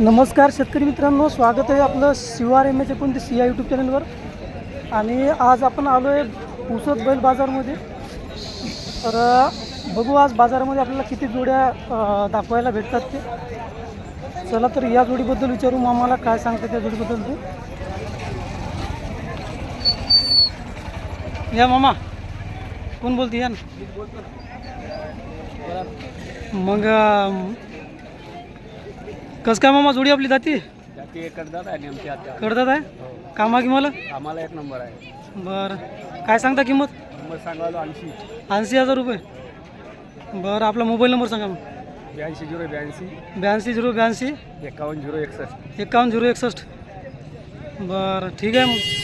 नमस्कार शेतकरी मित्रांनो स्वागत आहे आपलं शिवार एम एच एकोणतीस या यूट्यूब चॅनलवर आणि आज आपण आलो आहे पुसद बैल बाजारमध्ये. तर बघू आज बाजारामध्ये आपल्याला किती जोड्या दाखवायला भेटतात ते. चला तर या जोडीबद्दल विचारू मामाला काय सांगते त्या जोडीबद्दल ते. या मामा कोण बोलते या ना? मग कसं काय मामा जोडी आपली जाती? जाती एक करतात आणि आमची आता. करतात आहे? कामा आम्हाला एक नंबर आहे. बरं. काय सांगता किंमत? नंबर ऐंशी. ऐंशी हजार रुपये. बरं आपला मोबाईल नंबर सांगा मग. ब्याऐंशी झिरो ब्याऐंशी. ब्याऐंशी झिरो ब्याऐंशी. एकावन्न झिरो एकसष्ट. एकावन्न झिरो एकसष्ट. बरं ठीक आहे मग.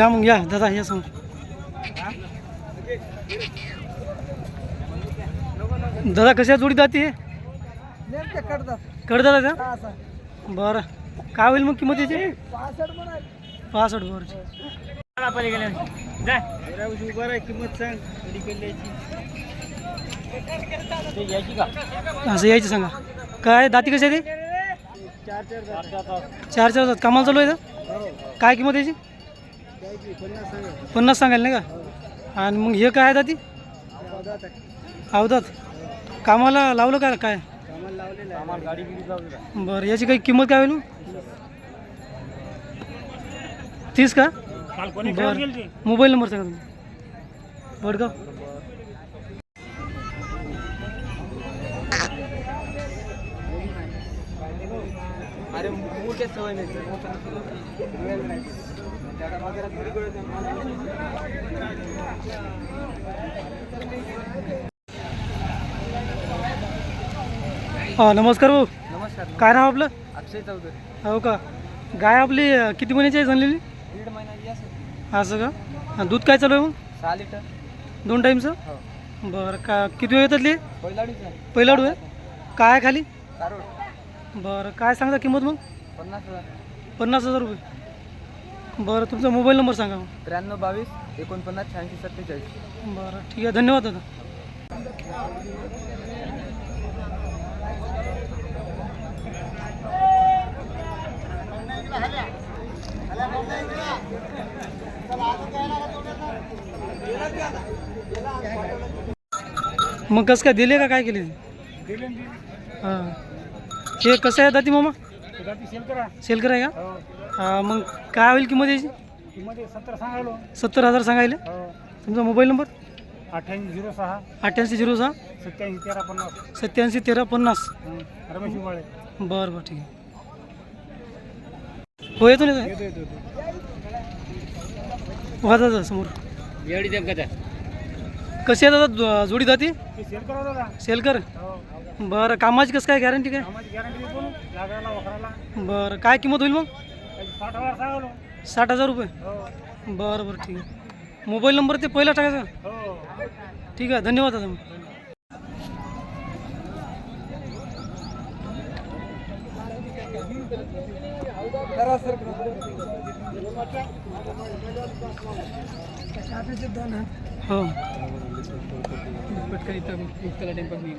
या मग या. दादा या समोर दादा कशा जोडी जाते कडदा दादा बरं. काय होईल मग किंमत याची? पासष्ट बरं. किंमत सांग. का? असं यायची सांगा. काय दाती कशी आहे ते? चार चार चार चार कामाला चालू आहे का काय किंमत याची? पन्नास सांगायला नाही का? आणि मग हे काय आहे दाती अवधात कामाला लावलं का काय? बरं याची काही किंमत काय होईल तीस का? बरं. मोबाईल नंबर सांगा तुम्ही वडगाव अरे सवय नाही हां नमस्कार भाऊ. नमस्कार काय नाव आपलं? अक्षय चौधरी. हो का? गाय आपली किती महिन्याची आहे जनलेली? दीड महिन्याची असेल. असं का? आणि दूध काय चालू आहे मग? सहा लिटर. दोन टाईमचं हो. बरं का किती वेळ येतात पहिलाडीच आहे. पहिला डू आहे? काय आहे खाली? कारोड बरं काय सांगता किंमत मग? पन्नास हजार. पन्नास हजार रुपये. बरं तुमचा मोबाईल नंबर सांगा मग. त्र्याण्णव बावीस एकोणपन्नास शहाऐंशी सत्तेचाळीस. बरं ठीक आहे. धन्यवाद दादा. मग कसं काय दिले का काय केले हां. हे कसं आहे दाती मामा? सेल करा सेल कराय का? मग काय होईल किंमत याची? किंमत सत्तर सांगालो सत्तर हजार सांगायले? हो. तुमचा मोबाईल नंबर? अठ्ठ्याऐंशी झिरो सहा. अठ्ठ्याऐंशी झिरो सहा? सत्याऐंशी तेरा पन्नास. सत्याऐंशी तेरा पन्नास. रमेश उबाळे बरं बरं ठीक आहे. हो येतो ना येतो येतो येतो. वा दादा समोर. एवढी कशी आहे दादा जोडी जाती ते सेल करा दादा. सेल कर? हो. बरं कामाची कसं काय गॅरंटी काय? कामाची गॅरंटी देतो ना लागायला वखराला बरं काय किंमत होईल मग? साठ हजार सांगालो. साठ हजार रुपये? हो. बरं बरं ठीक आहे. मोबाईल नंबर ते पहिला टाकायचा? हो. ठीक आहे धन्यवाद दादा. हो. मुक्ताला टेम्पल मी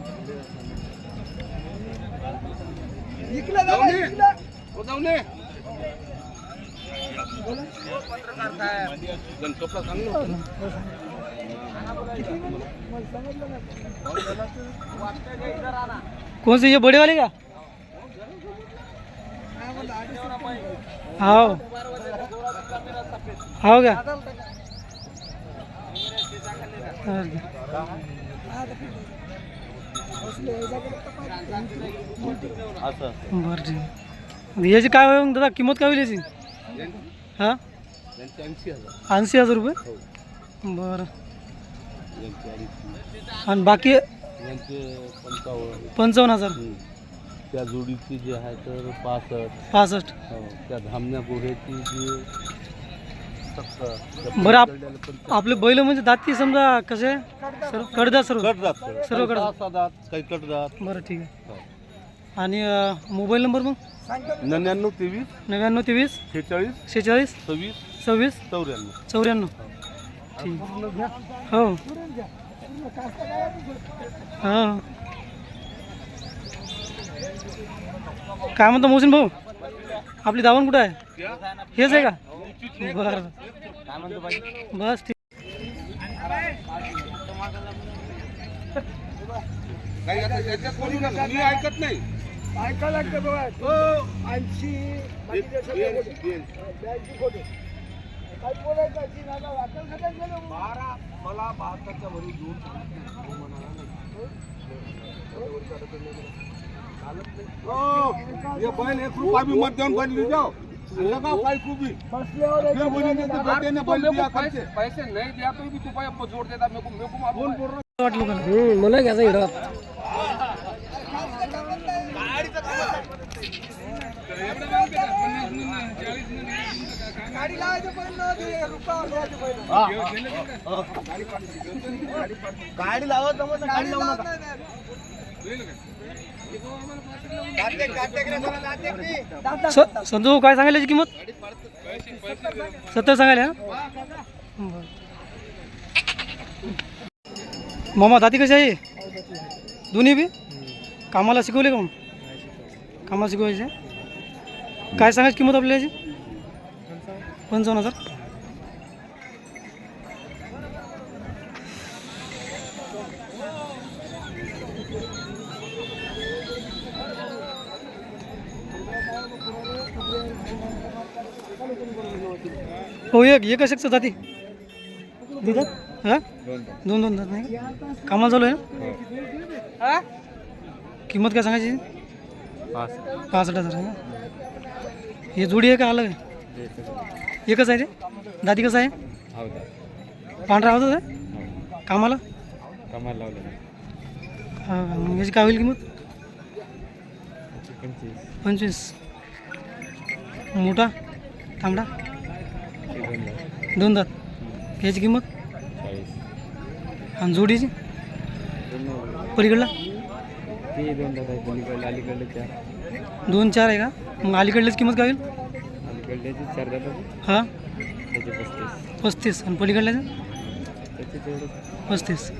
कौन से, ये बड़े वाले का? हाँ हाँ क्या? बरं याची काय दादा, किंमत काय होईल याची हाँ? ऐंशी हज़ार. रुपये? बरं. आणि बाकी पंचावन्न. हज़ार? त्या जोडीची जी आहे तर पासष्ट. पासष्ट. त्या धामण्या जी सत्तर. बरं आप आपले बैल म्हणजे दाती समजा कसे? सर्व कडदा सर्व. कडदात. सर्व कडदात. काही सहा काही कडदात. बरं ठीक आहे. आणि अं, मोबाईल नंबर मग? नव्याण्णव तेवीस नव्याण्णव तेवीस शेहेचाळीस शेहेचाळीस सव्वीस सव्वीस चौऱ्याण्णव. चौऱ्याण्णव. ठीक. हो. हो. काय म्हणतो मोहसिन भाऊ? आपली दावण कुठं आहे? हेच आहे का? बरं. बस ठीक. ऐकत नाही. ऐकायला लागतं बघा. ऐंशी काय बोलायचं ऐंशी नागा वाकल खड्यात गेलो. बारा मला बहात्तरच्या वरी घेऊन पैसे नाही द्या तो भी तू जोड देता मेको मेको वाटलं मला मला घ्यायचा हिडा गाडी लावत जमत गाडी लावू नका. स- संजू काय सांगायला याची किंमत? सत्तर सांगायला. हा? मामा दाती कशी आहे? दोन्ही बी? कामाला शिकवले का मग? कामाला शिकवायचे? काय सांगायची किंमत आपल्याला याची? पंचावन्न हजार. हो एक एक शकतं जाती. देतात हां? दोन दोन जात नाही का? कामाला चालू आहे किंमत काय सांगायची? पासष्ट हजार हे जोडी आहे का अलग आहे एकच आहे ते दाती कसं आहे? पांढरा होता? आहे कामाला? हा मग याची काय होईल किंमत? पंचवीस. मोठा? तांबडा? दोन दात याची किंमत? आणि जोडीची? पलीकडला? ते दोन दादा चार दोन चार आहे का? मग अलीकडल्याच किंमत काय होईल? चार हां? त्याचे पस्तीस. पस्तीस. आणि पलीकडल्याचं त्याचे तेवढं. पस्तीस.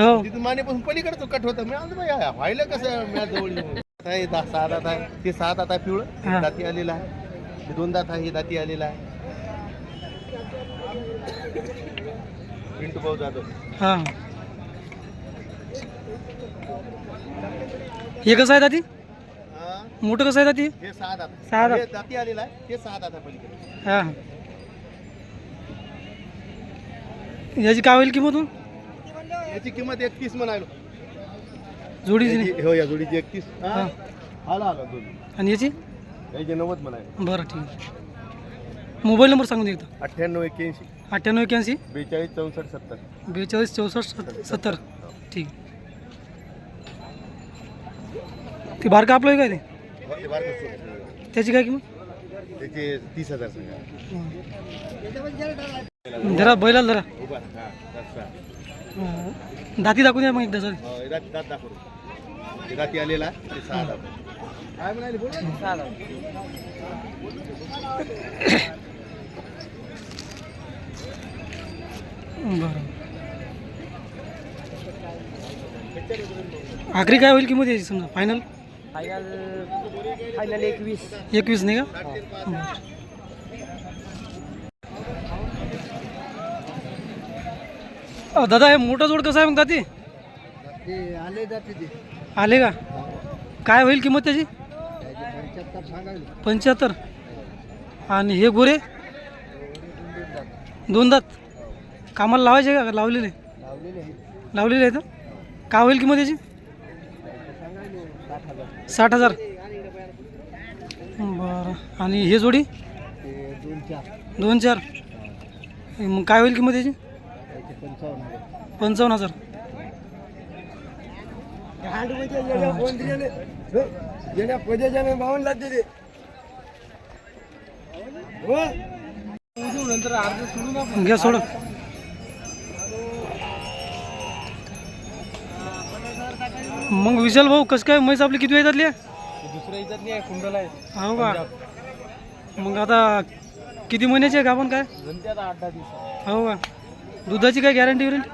हो. तिथून मानेपासून पलीकडे तो कट होतं. मी आलो बाई व्हायला कसं मी जवळ येऊन. आता हे दहा सहा दात आहे. ते सहा दात आहे हा. पिवळं दाती आलेला आहे. हे दोन दात आहे हे दाती आलेला आहे. पिंटू भाऊ जाधव. हां. हे कसं आहे दाती? हा, मोठं कसं आहे दाती? हे सहा दात. सहा दात. हे दाती आलेला आहे. ते सहा दात आहे पलीकडे. हां. याची काय होईल किंमत मग? याची किंमत एकतीस म्हणालो जोडीची याची- हो या जोडीची एकतीस. हा. आला आला दोन आणि याची? याची नव्वद म्हणाले बरं ठीक आहे. मोबाईल नंबर सांगून दे एकदा. अठ्ठ्याण्णव एक्क्याऐंशी. अठ्ठ्याण्णव एक्याऐंशी बेचाळीस चौसष्ट सत्तर. बेचाळीस चौसष्ट सत- सत्तर. ठीक ते बारका आपलं आहे काय ते? हो. त्याची काय किंमत? त्याचे तीस हजार सांगा. जरा बैलाला जरा. उभा. हा रस्ता. अं, दाती दाखवून द्या मग एकदा सर हो, हे दात दात दाखव हे दाती आलेला आहे, ते सहा दात. काय म्हणाले बोल बरं. आखरी काय होईल किंमत याची समजा? फायनल फायनल फायनल एकवीस. एकवीस नाही का? बरं. अ, दादा हे मोठं जोड कसं आहे मग दाती? आले जाते ते. आले का? काय होईल किंमत त्याची? पंच्याहत्तर सांगायला. पंच्याहत्तर. आणि हे गोरे? दोन दात. कामाला लावायचे का? लावलेले? लावलेले आहेत. लावलेले आहेत का? काय होईल किंमत त्याची? सांगायले साठ हजार. साठ हजार बरं. आणि हे जोडी? ते दोन चार. दोन चार. मग काय होईल किंमत याची त्याचे? पंचावन्न हजार. घ्या सोड. मग विशाल भाऊ कसं काय म्हैस आपली किती येतात दुसऱ्या आहे हो का? मग आता किती महिन्याचे आहे का आपण काय? आठ दहा दिवस हो का? दुधाची काय गॅरंटी विरंटी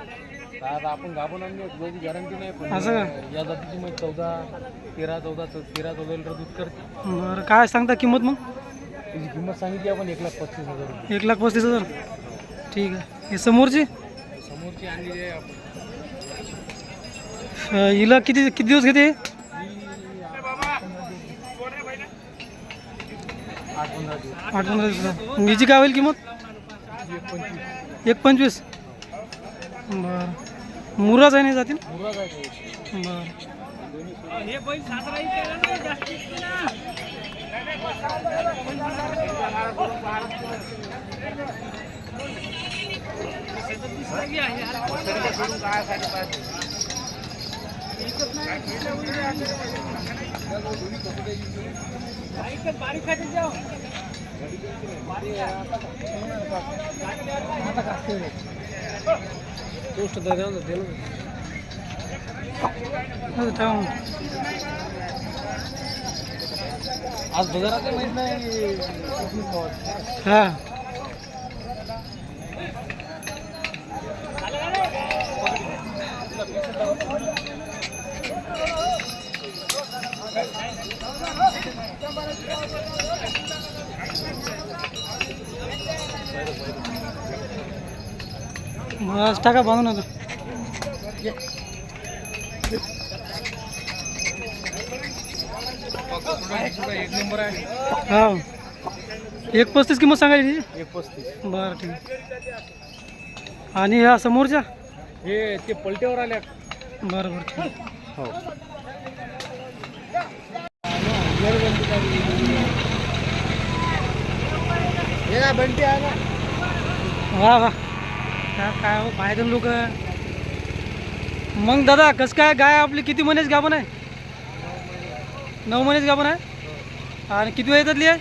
आता आपण गाभून आणली दुधाची गॅरंटी नाही पण असं का? या जातीची मग चौदा तेरा चौदा तेरा चौदा लिटर दूध करते. बरं काय सांगता किंमत मग? त्याची किंमत सांगितली आपण एक लाख पस्तीस हजार रुपये. एक लाख पस्तीस हजार. ठीक आहे. हे समोरची? समोरची आणलेली आहे आपण. अं, हिला किती किती दिवस घेते आठ पंधरा दिवस. आठ पंधरा दिवस. हिची काय होईल किंमत? एक पंचवीस. एक पंचवीस. बरं. मुराच आहे नाही जातील? मुर्रा बारीक पोस्ट द्या ना दे असं ठेवा मग. आज बाजारात माहीत नाही हा. बस टाका बांधून आता. एक नंबर आहे हा. एक पस्तीस किंमत सांगायची? एक पस्तीस. बरं ठीक आहे. आणि ह्या समोरच्या? हे ते पलट्यावर आल्या. बरं बरं ठीक आहे. हो. हे बंटी आहे ना वा वा. काय काय हो पाहिजे लोक मग दादा कसं काय? गाय आपली किती महिनेच गाभण आहे? नऊ महिनेच गाभण आहे? आणि किती वेळ येतातली आहे?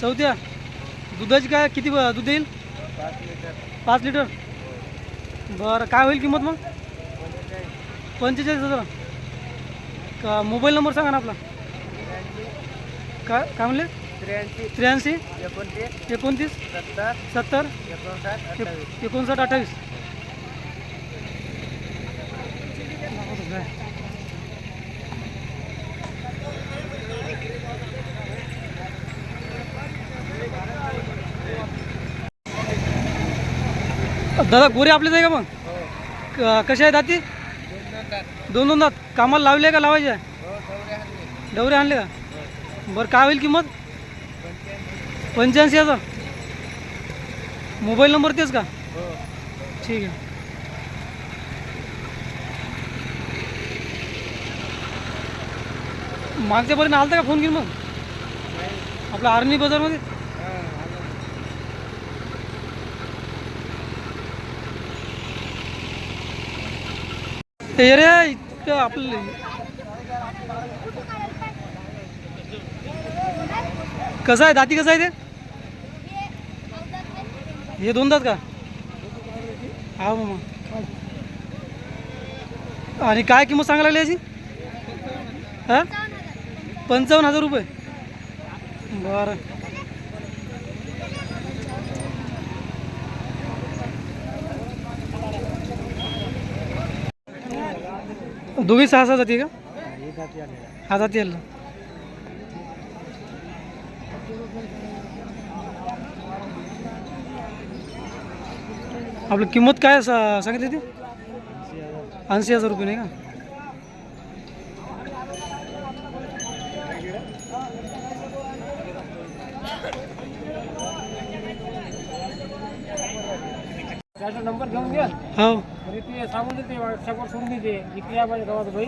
चौथ्या. दुधाची काय किती दूध येईल पाच लिटर. बरं काय होईल किंमत मग? पंचेचाळीस हजार. का मोबाईल नंबर सांगा ना आपला. काय काय म्हणले? त्र्याऐंशी त्र्याऐंशी एकोणतीस एकोणतीस सत्तर सत्तर एकोणसाठ एक- एकोणसाठ अठ्ठावीस. दादा गोरे आपलेच आहे का मग? क- कसे आहे दाती? दोन दोन दात. कामाला लावले का लावायचे? डवरे आणले का? बरं काय होईल किंमत? पंच्याऐंशी हजार. मोबाईल नंबर तेच का? ठीक आहे. मागच्यापर्यंत आलता का फोन घेऊन मग? आपला आर्मी बाजारमध्ये? ते रे इतकं आपलं कसं आहे? दाती कसं आहे ते? हे दोनदाच का? हा मग आणि काय किंमत सांगायला लागली याची? हां? पंचावन्न हजार रुपये. बरं. दोघी सहा सहा जाते का? हा जाते आपलं किंमत काय सा- सांगितली ती? ऐंशी हजार रुपये नाही का? त्याचा नंबर घेऊन घ्या. हो. म्हणजे ते सांगून देते व्हॉट्सअपवर सोडून देते. इकडे या माझ्या गावात भाई.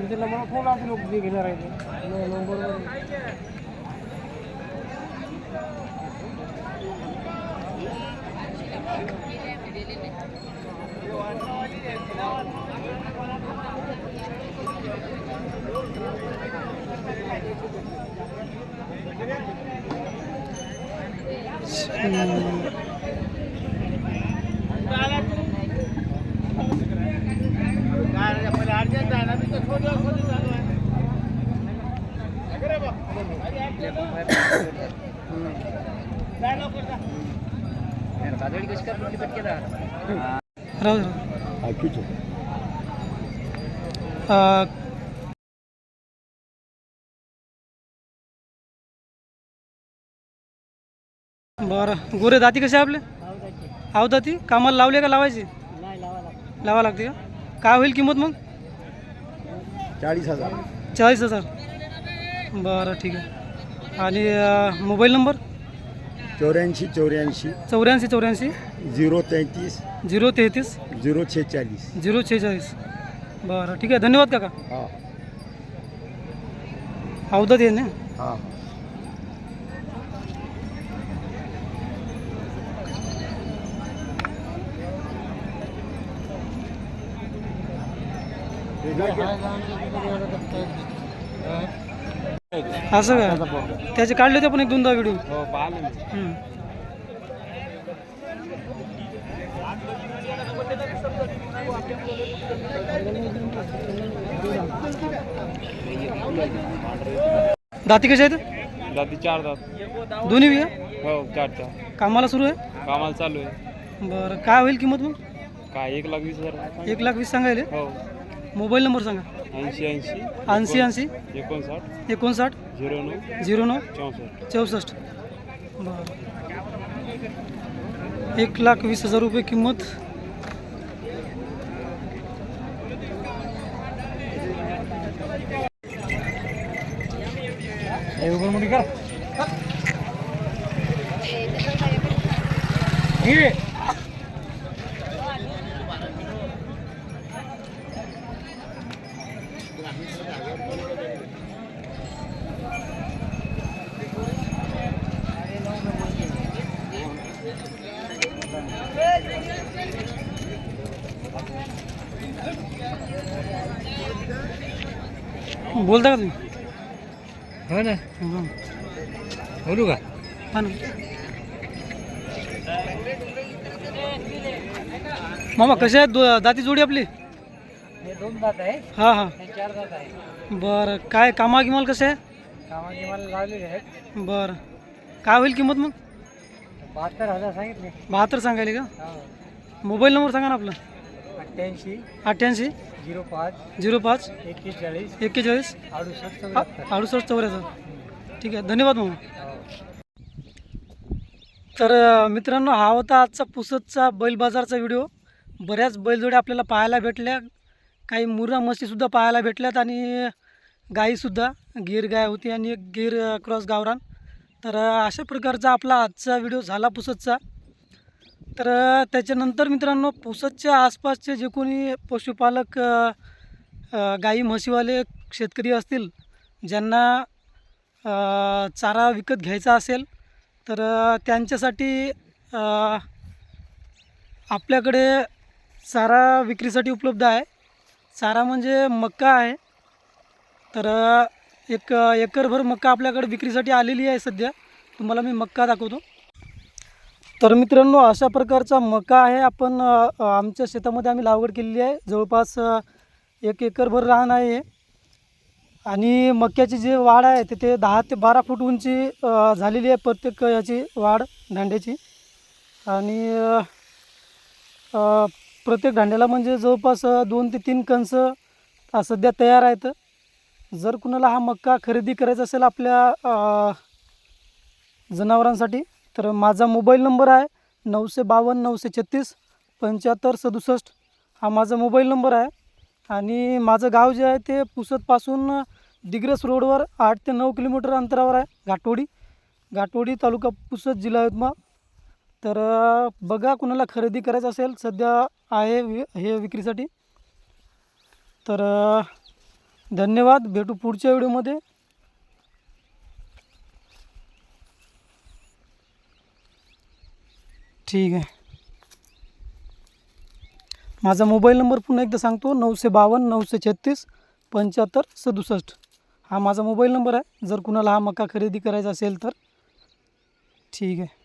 त्यांना मला फोन आला लोक जे कशी आहे पटके बरोबर राहू. अं, बरं. गोरे दाती कसे आपले? आव दाती कामाला लावले का लावायचे? लावा लागते का? काय होईल किंमत मग? चाळीस हजार. चाळीस हजार. बरं ठीक आहे. आणि मोबाईल नंबर? चौऱ्याऐंशी चौऱ्याऐंशी. चौऱ्याऐंशी चौऱ्याऐंशी. झिरो तेहतीस. झिरो तेहतीस. झिरो छेचाळीस. झिरो छेचाळीस. बरं ठीक आहे. धन्यवाद काका. हा. अवदत आहे ना? हा. असं का? त्याचे काढले होते आपण एक दोनदा व्हिडिओ हम्म. दाती कशा आहेत? दादी चार दात. दोन्ही बी आहे? हो चार चार. कामाला सुरू आहे? कामाला चालू आहे. बरं काय होईल किंमत मग? काय एक लाख वीस हजार. एक लाख वीस सांगायले? हो. मोबाईल नंबर सांगा. ऐंशी ऐंशी ऐंशी ऐंशी एकोणसाठ। एकोणसाठ। झिरो नऊ। झिरो नऊ। चौसष्ट। चौसष्ट। बरं. एक लाख वीस हज़ार रुपये किंमत. बोलता का तुम्ही? हो ना. हं. बोलू का? हा ना. मामा कशा आहेत दो- दाती जोडी आपली? दोन दात आहे. हां हां. चार दात आहे. बरं. काय कामा गिमाल कसं आहे कामाचे मला लावलेले आहेत. बरं. काय होईल किंमत मग? बहात्तर हजार सांगितले. बहात्तर सांगायले का? हो. मोबाईल नंबर सांगा ना आपला. अठ्ठ्याऐंशी अठ्ठ्याऐंशी? झिरो पाच झिरो पाच? एक्केचाळीस एक्केचाळीस? अडुसष्ट अडुसष्ट चौऱ्याहत्तर. ठीक आहे धन्यवाद मामा. हो. तर मित्रांनो हा होता आजचा पुसदचा बैल बाजारचा व्हिडिओ. बऱ्याच बैलजोड्या आपल्याला पाहायला भेटल्या. काही मुर्रा म्हशीसुद्धा पाहायला भेटल्यात आणि गाईसुद्धा गिर गाय होती आणि एक गिर क्रॉस गावरान. तर अशा प्रकारचा आपला आजचा व्हिडिओ झाला पुसदचा तर त्याच्यानंतर मित्रांनो पुसदच्या आसपासचे जे कोणी पशुपालक गाई म्हशीवाले शेतकरी असतील ज्यांना चारा विकत घ्यायचा असेल तर त्यांच्यासाठी आपल्याकडे चारा विक्रीसाठी उपलब्ध आहे. चारा म्हणजे मक्का आहे. तर एक एकरभर मक्का आपल्याकडे विक्रीसाठी आलेली आहे सध्या. तुम्हाला मी मक्का दाखवतो. तर मित्रांनो अशा प्रकारचा मका आहे. आपण आमच्या शेतामध्ये आम्ही लागवड केलेली आहे. जवळपास एक एकरभर रान आहे. आणि मक्याची जी वाढ आहे ते ते दहा ते बारा फूट उंची झालेली आहे प्रत्येक याची वाढ दांड्याची आणि प्रत्येक दांड्याला म्हणजे जवळपास दोन ते तीन कणस सध्या तयार आहेत. जर कुणाला हा मक्का खरेदी करायचा असेल आपल्या जनावरांसाठी तर माझा मोबाईल नंबर आहे नऊशे बावन्न नऊशे छत्तीस पंच्याहत्तर सदुसष्ट. हा माझा मोबाईल नंबर आहे. आणि माझं गाव जे आहे ते पुसदपासून दिग्रस रोडवर आठ ते नऊ किलोमीटर अंतरावर आहे घाटोडी. घाटोडी तालुका पुसद जिल्हा यवतमाळ. तर बघा कुणाला खरेदी करायचं असेल सध्या आहे वि हे विक्रीसाठी. तर धन्यवाद. भेटू पुढच्या व्हिडिओमध्ये. ठीक आहे. माझा मोबाईल नंबर पुन्हा एकदा सांगतो नऊशे बावन्न नऊशे छत्तीस पंच्याहत्तर सदुसष्ट. हा माझा मोबाईल नंबर आहे. जर कुणाला हा मका खरेदी करायचा असेल तर. ठीक आहे.